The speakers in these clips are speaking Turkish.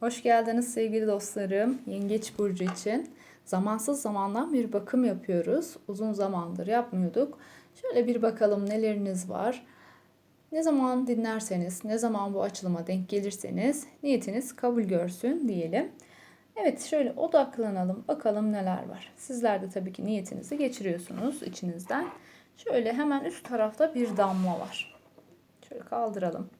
Hoş geldiniz sevgili dostlarım. Yengeç burcu için zamansız zamandan bir bakım yapıyoruz. Uzun zamandır yapmıyorduk. Şöyle bir bakalım neleriniz var. Ne zaman dinlerseniz, ne zaman bu açılıma denk gelirseniz niyetiniz kabul görsün diyelim. Evet şöyle odaklanalım bakalım neler var. Sizler de tabii ki niyetinizi geçiriyorsunuz içinizden. Şöyle hemen üst tarafta bir damla var. Şöyle kaldıralım.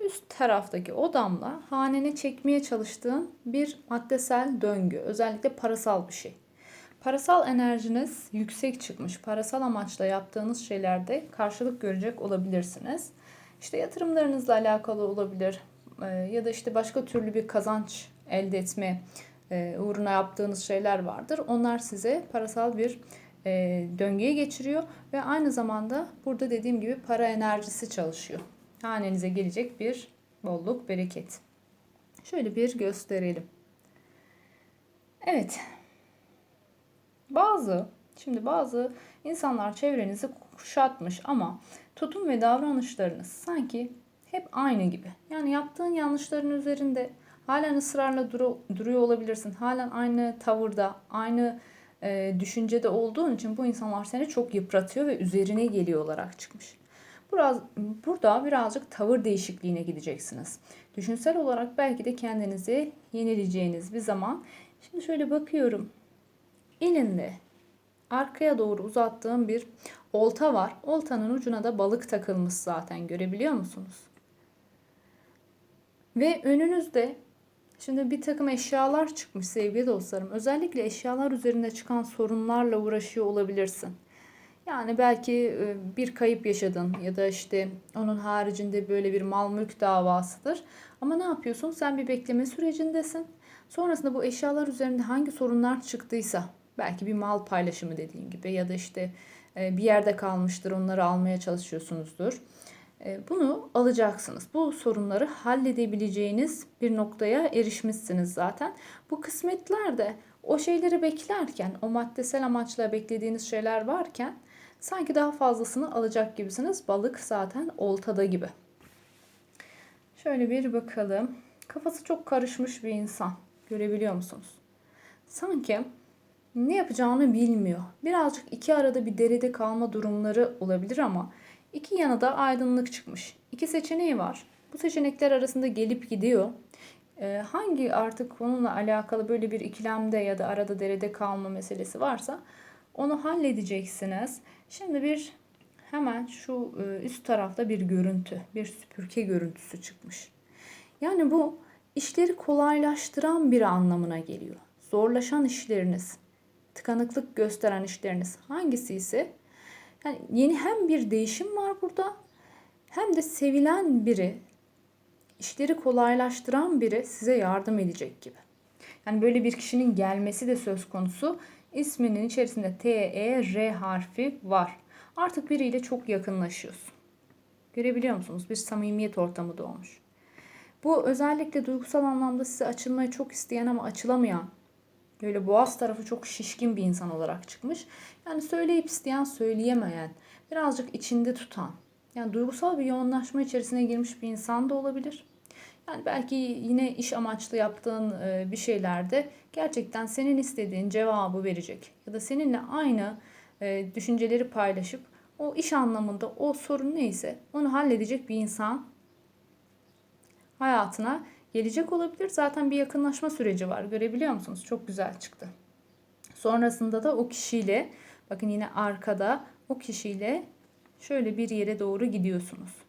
Üst taraftaki o damla hanene çekmeye çalıştığın bir maddesel döngü. Özellikle parasal bir şey. Parasal enerjiniz yüksek çıkmış. Parasal amaçla yaptığınız şeylerde karşılık görecek olabilirsiniz. İşte yatırımlarınızla alakalı olabilir Ee, ya da işte başka türlü bir kazanç elde etme e, uğruna yaptığınız şeyler vardır. Onlar size parasal bir e, döngüye geçiriyor ve aynı zamanda burada dediğim gibi para enerjisi çalışıyor. Hanenize gelecek bir bolluk, bereket. Şöyle bir gösterelim. Evet. Bazı, şimdi bazı insanlar çevrenizi kuşatmış ama tutum ve davranışlarınız sanki hep aynı gibi. Yani yaptığın yanlışların üzerinde halen ısrarla duru- duruyor olabilirsin. Halen aynı tavırda, aynı e, düşüncede olduğun için bu insanlar seni çok yıpratıyor ve üzerine geliyor olarak çıkmış. Biraz, burada birazcık tavır değişikliğine gideceksiniz. Düşünsel olarak belki de kendinizi yenileyeceğiniz bir zaman. Şimdi şöyle bakıyorum. Elinde arkaya doğru uzattığım bir olta var. Oltanın ucuna da balık takılmış zaten görebiliyor musunuz? Ve önünüzde şimdi bir takım eşyalar çıkmış sevgili dostlarım. Özellikle eşyalar üzerinde çıkan sorunlarla uğraşıyor olabilirsin. Yani belki bir kayıp yaşadın ya da işte onun haricinde böyle bir mal mülk davasıdır. Ama ne yapıyorsun? Sen bir bekleme sürecindesin. Sonrasında bu eşyalar üzerinde hangi sorunlar çıktıysa belki bir mal paylaşımı dediğin gibi ya da işte bir yerde kalmıştır onları almaya çalışıyorsunuzdur. Bunu alacaksınız. Bu sorunları halledebileceğiniz bir noktaya erişmişsiniz zaten. Bu kısmetler de o şeyleri beklerken, o maddesel amaçla beklediğiniz şeyler varken sanki daha fazlasını alacak gibisiniz. Balık zaten oltada gibi. Şöyle bir bakalım. Kafası çok karışmış bir insan. Görebiliyor musunuz? Sanki ne yapacağını bilmiyor. Birazcık iki arada bir derede kalma durumları olabilir ama iki yana da aydınlık çıkmış. İki seçeneği var. Bu seçenekler arasında gelip gidiyor. Ee, hangi artık onunla alakalı böyle bir ikilemde ya da arada derede kalma meselesi varsa onu halledeceksiniz. Şimdi bir hemen şu e, üst tarafta bir görüntü, bir süpürge görüntüsü çıkmış. Yani bu işleri kolaylaştıran bir anlamına geliyor. Zorlaşan işleriniz, tıkanıklık gösteren işleriniz hangisi ise yani yeni hem bir değişim var burada hem de sevilen biri, işleri kolaylaştıran biri size yardım edecek gibi. Yani böyle bir kişinin gelmesi de söz konusu. İsminin içerisinde T, E, R harfi var. Artık biriyle çok yakınlaşıyorsun. Görebiliyor musunuz? Bir samimiyet ortamı doğmuş. Bu özellikle duygusal anlamda size açılmayı çok isteyen ama açılamayan, böyle boğaz tarafı çok şişkin bir insan olarak çıkmış. Yani söyleyip isteyen, söyleyemeyen, birazcık içinde tutan, yani duygusal bir yoğunlaşma içerisine girmiş bir insan da olabilir. Yani belki yine iş amaçlı yaptığın e, bir şeylerde gerçekten senin istediğin cevabı verecek ya da seninle aynı e, düşünceleri paylaşıp o iş anlamında o sorun neyse onu halledecek bir insan hayatına gelecek olabilir. Zaten bir yakınlaşma süreci var. Görebiliyor musunuz? Çok güzel çıktı. Sonrasında da o kişiyle bakın yine arkada o kişiyle şöyle bir yere doğru gidiyorsunuz.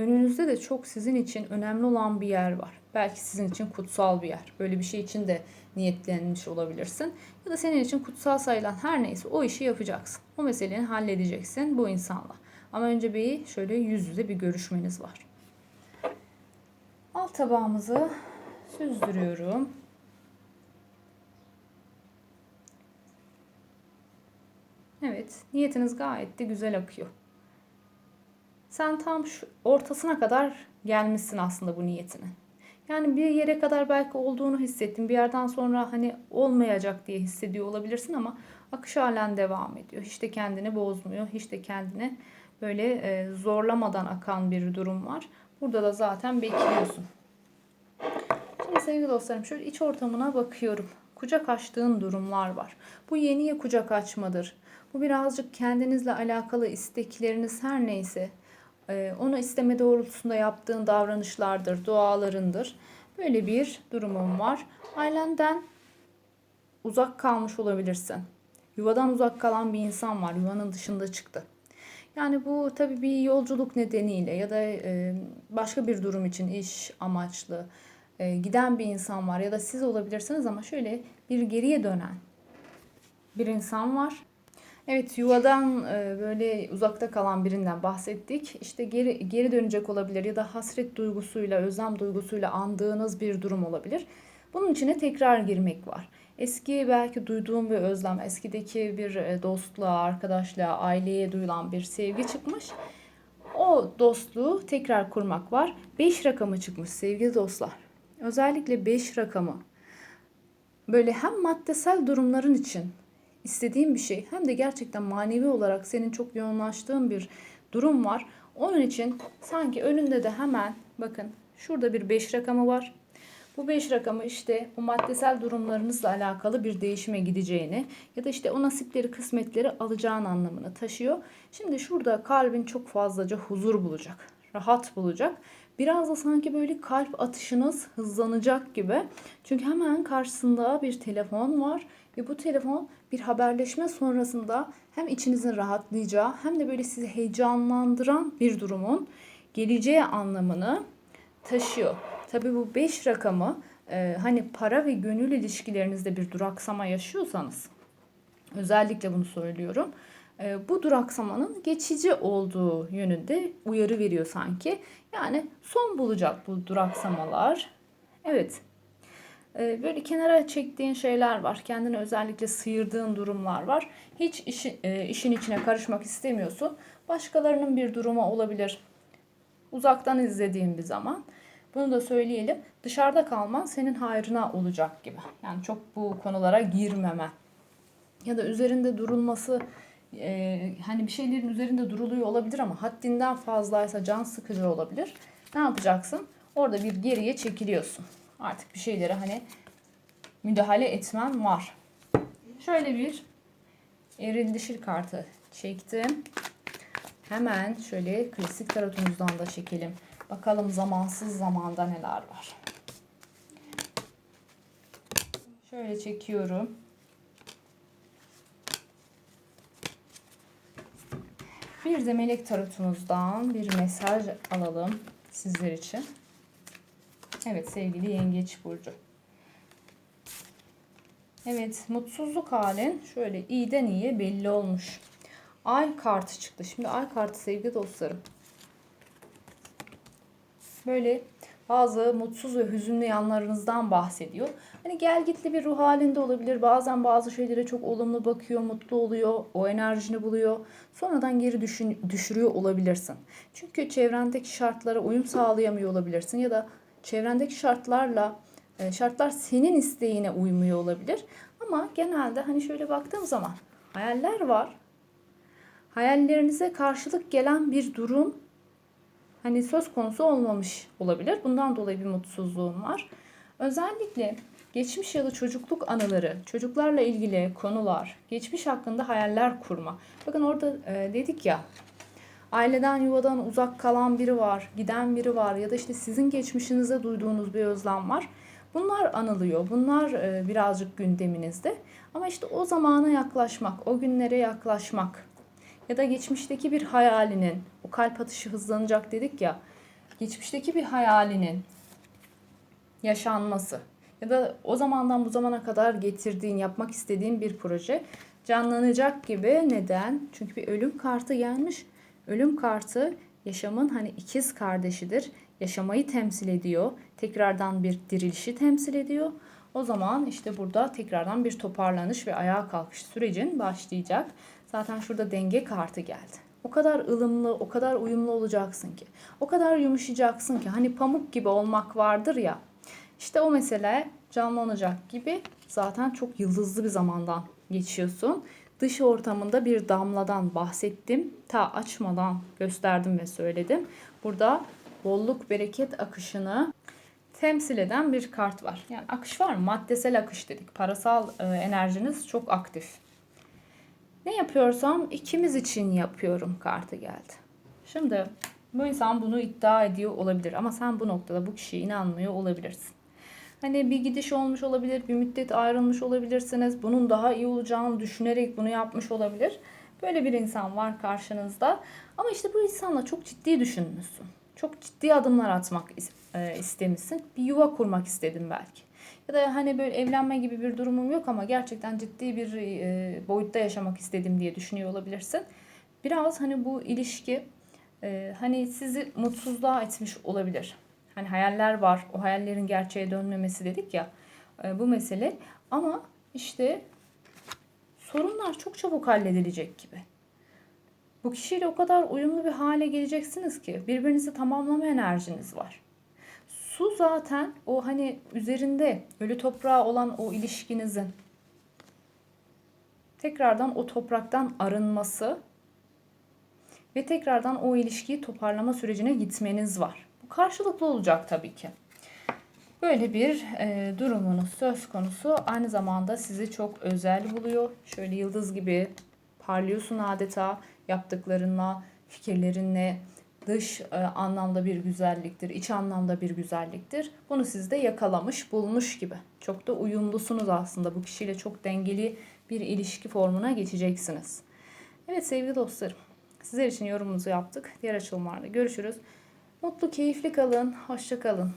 Önünüzde de çok sizin için önemli olan bir yer var. Belki sizin için kutsal bir yer. Böyle bir şey için de niyetlenmiş olabilirsin. Ya da senin için kutsal sayılan her neyse o işi yapacaksın. O meseleyi halledeceksin bu insanla. Ama önce bir şöyle yüz yüze bir görüşmeniz var. Alt tabağımızı süzdürüyorum. Evet, niyetiniz gayet de güzel akıyor. Sen tam şu ortasına kadar gelmişsin aslında bu niyetine. Yani bir yere kadar belki olduğunu hissettin. Bir yerden sonra hani olmayacak diye hissediyor olabilirsin ama akış halen devam ediyor. Hiç de kendini bozmuyor. Hiç de kendini böyle e, zorlamadan akan bir durum var. Burada da zaten bekliyorsun. Şimdi sevgili dostlarım şöyle iç ortamına bakıyorum. Kucak açtığın durumlar var. Bu yeniye kucak açmadır. Bu birazcık kendinizle alakalı istekleriniz her neyse onu isteme doğrultusunda yaptığın davranışlardır, dualarındır. Böyle bir durumum var. Ailenden uzak kalmış olabilirsin. Yuvadan uzak kalan bir insan var. Yuvanın dışında çıktı. Yani bu tabii bir yolculuk nedeniyle ya da e, başka bir durum için iş amaçlı e, giden bir insan var ya da siz olabilirsiniz ama şöyle bir geriye dönen bir insan var. Evet yuvadan e, böyle uzakta kalan birinden bahsettik. İşte geri geri dönecek olabilir ya da hasret duygusuyla, özlem duygusuyla andığınız bir durum olabilir. Bunun içine tekrar girmek var. Eski belki duyduğum bir özlem, eskideki bir e, dostluğa, arkadaşlığa, aileye duyulan bir sevgi çıkmış. O dostluğu tekrar kurmak var. 5 rakamı çıkmış sevgili dostlar. Özellikle 5 rakamı. Böyle hem maddesel durumların için istediğin bir şey hem de gerçekten manevi olarak senin çok yoğunlaştığın bir durum var. Onun için sanki önünde de hemen bakın şurada bir 5 rakamı var. Bu 5 rakamı işte o maddesel durumlarınızla alakalı bir değişime gideceğini ya da işte o nasipleri, kısmetleri alacağın anlamını taşıyor. Şimdi şurada kalbin çok fazlaca huzur bulacak, rahat bulacak. Biraz da sanki böyle kalp atışınız hızlanacak gibi. Çünkü hemen karşısında bir telefon var ve bu telefon bir haberleşme sonrasında hem içinizin rahatlayacağı hem de böyle sizi heyecanlandıran bir durumun geleceği anlamını taşıyor. Tabii bu 5 rakamı e, hani para ve gönül ilişkilerinizde bir duraksama yaşıyorsanız özellikle bunu söylüyorum. E, bu duraksamanın geçici olduğu yönünde uyarı veriyor sanki. Yani son bulacak bu duraksamalar. Evet. E, böyle kenara çektiğin şeyler var. Kendini özellikle sıyırdığın durumlar var. Hiç işi, e, işin içine karışmak istemiyorsun. Başkalarının bir durumu olabilir. Uzaktan izlediğin bir zaman. Bunu da söyleyelim. Dışarıda kalman senin hayrına olacak gibi. Yani çok bu konulara girmeme. Ya da üzerinde durulması e, hani bir şeylerin üzerinde duruluyor olabilir ama haddinden fazlaysa can sıkıcı olabilir. Ne yapacaksın? Orada bir geriye çekiliyorsun. Artık bir şeylere hani müdahale etmen var. Şöyle bir eril kartı çektim. Hemen şöyle klasik tarotumuzdan da çekelim. Bakalım zamansız zamanda neler var. Şöyle çekiyorum. Bir de melek tarotumuzdan bir mesaj alalım sizler için. Evet sevgili yengeç burcu. Evet mutsuzluk halin şöyle iyiden iyiye belli olmuş. Ay kartı çıktı. Şimdi ay kartı sevgili dostlarım böyle bazı mutsuz ve hüzünlü yanlarınızdan bahsediyor. Hani gel gitli bir ruh halinde olabilir. Bazen bazı şeylere çok olumlu bakıyor, mutlu oluyor, o enerjini buluyor. Sonradan geri düşün, düşürüyor olabilirsin. Çünkü çevrendeki şartlara uyum sağlayamıyor olabilirsin ya da çevrendeki şartlarla e, şartlar senin isteğine uymuyor olabilir. Ama genelde hani şöyle baktığım zaman hayaller var. Hayallerinize karşılık gelen bir durum hani söz konusu olmamış olabilir. Bundan dolayı bir mutsuzluğum var. Özellikle geçmiş ya çocukluk anıları, çocuklarla ilgili konular, geçmiş hakkında hayaller kurma. Bakın orada e, dedik ya aileden yuvadan uzak kalan biri var, giden biri var ya da işte sizin geçmişinize duyduğunuz bir özlem var. Bunlar anılıyor. Bunlar e, birazcık gündeminizde. Ama işte o zamana yaklaşmak, o günlere yaklaşmak, ya da geçmişteki bir hayalinin, o kalp atışı hızlanacak dedik ya, geçmişteki bir hayalinin yaşanması ya da o zamandan bu zamana kadar getirdiğin, yapmak istediğin bir proje canlanacak gibi. Neden? Çünkü bir ölüm kartı gelmiş. Ölüm kartı yaşamın hani ikiz kardeşidir. Yaşamayı temsil ediyor. Tekrardan bir dirilişi temsil ediyor. O zaman işte burada tekrardan bir toparlanış ve ayağa kalkış sürecin başlayacak. Zaten şurada denge kartı geldi. O kadar ılımlı, o kadar uyumlu olacaksın ki. O kadar yumuşayacaksın ki. Hani pamuk gibi olmak vardır ya. İşte o mesele canlanacak gibi zaten çok yıldızlı bir zamandan geçiyorsun. Dış ortamında bir damladan bahsettim. Ta açmadan gösterdim ve söyledim. Burada bolluk bereket akışını temsil eden bir kart var. Yani akış var mı? Maddesel akış dedik. Parasal e, enerjiniz çok aktif. Ne yapıyorsam ikimiz için yapıyorum kartı geldi. Şimdi bu insan bunu iddia ediyor olabilir ama sen bu noktada bu kişiye inanmıyor olabilirsin. Hani bir gidiş olmuş olabilir, bir müddet ayrılmış olabilirsiniz. Bunun daha iyi olacağını düşünerek bunu yapmış olabilir. Böyle bir insan var karşınızda. Ama işte bu insanla çok ciddi düşünmüşsün. Çok ciddi adımlar atmak e, istemişsin. Bir yuva kurmak istedim belki. Ya da hani böyle evlenme gibi bir durumum yok ama gerçekten ciddi bir e, boyutta yaşamak istedim diye düşünüyor olabilirsin. Biraz hani bu ilişki e, hani sizi mutsuzluğa etmiş olabilir. Hani hayaller var. O hayallerin gerçeğe dönmemesi dedik ya. e, bu mesele. Ama işte sorunlar çok çabuk halledilecek gibi. Bu kişiyle o kadar uyumlu bir hale geleceksiniz ki birbirinizi tamamlama enerjiniz var. Su zaten o hani üzerinde ölü toprağa olan o ilişkinizin tekrardan o topraktan arınması ve tekrardan o ilişkiyi toparlama sürecine gitmeniz var. Karşılıklı olacak tabii ki. Böyle bir e, durumunuz söz konusu. Aynı zamanda sizi çok özel buluyor. Şöyle yıldız gibi parlıyorsun adeta yaptıklarınla, fikirlerinle. Dış e, anlamda bir güzelliktir, iç anlamda bir güzelliktir. Bunu sizde yakalamış, bulmuş gibi. Çok da uyumlusunuz aslında. Bu kişiyle çok dengeli bir ilişki formuna geçeceksiniz. Evet sevgili dostlarım, sizler için yorumumuzu yaptık. Diğer açılımlarda görüşürüz. Mutlu, keyifli kalın, hoşça kalın.